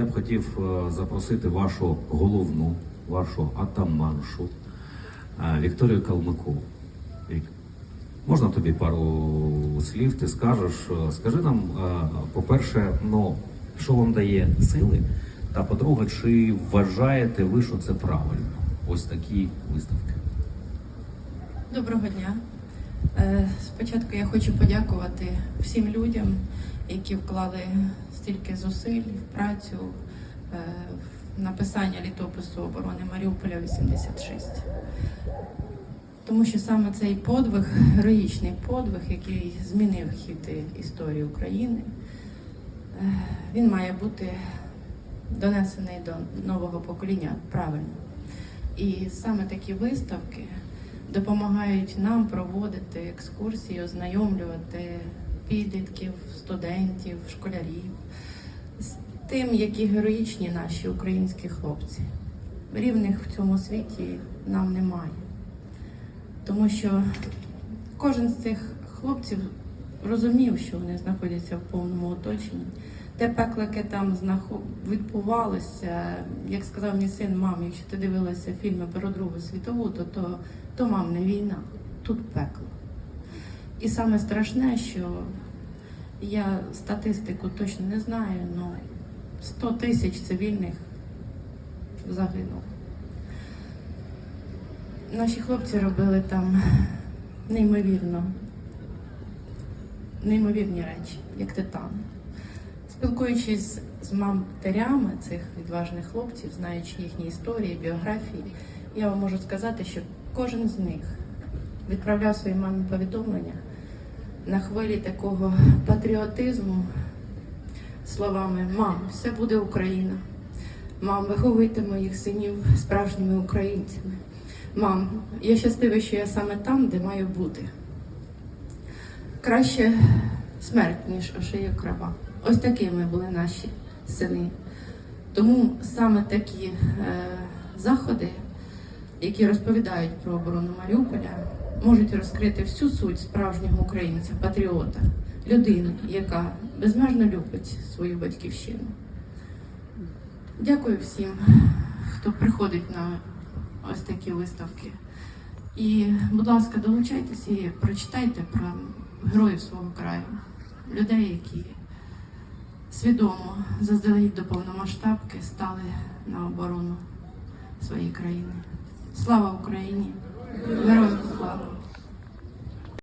Я б хотів е, запросити вашу головну, вашу атаманшу е, Вікторію Калмикову. Можна тобі пару слів? Ти скажеш. Е, Скажи нам, по-перше, ну, що вам дає сили, та по-друге, чи вважаєте ви, що це правильно? Ось такі виставки. Доброго дня. Е, Спочатку я хочу подякувати всім людям, які вклали стільки зусиль, в працю е, в написання літопису оборони Маріуполя 86. Тому що саме цей подвиг, героїчний подвиг, який змінив хід історії України, е, він має бути донесений до нового покоління правильно. І саме такі виставки допомагають нам проводити екскурсії, ознайомлювати підлітків, студентів, школярів з тим, які героїчні наші українські хлопці. Рівних в цьому світі нам немає. Тому що кожен з цих хлопців розумів, що вони знаходяться в повному оточенні. Те пекло, яке там відбувалося, як сказав мій син, мам, якщо ти дивилася фільми про Другу світову, то, то, то мам не війна, тут пекло. І саме страшне, що я статистику точно не знаю, але 100 тисяч цивільних загинуло. Наші хлопці робили там неймовірно, неймовірні речі, як титани. Спілкуючись з матерями цих відважних хлопців, знаючи їхні історії, біографії, я вам можу сказати, що кожен з них відправляв своїй мамі повідомлення на хвилі такого патріотизму словами Мам, все буде Україна. Мам, виховуйте моїх синів справжніми українцями. Мам, я щаслива, що я саме там, де маю бути. Краще смерть, ніж ошия крава. Ось такими були наші сини. Тому саме такі е, заходи, які розповідають про оборону Маріуполя, можуть розкрити всю суть справжнього українця, патріота, людини, яка безмежно любить свою батьківщину. Дякую всім, хто приходить на ось такі виставки. І, будь ласка, долучайтеся і прочитайте про героїв свого краю, людей, які свідомо заздалегідь до повномасштабки стали на оборону своєї країни. Слава Україні! Героям слава!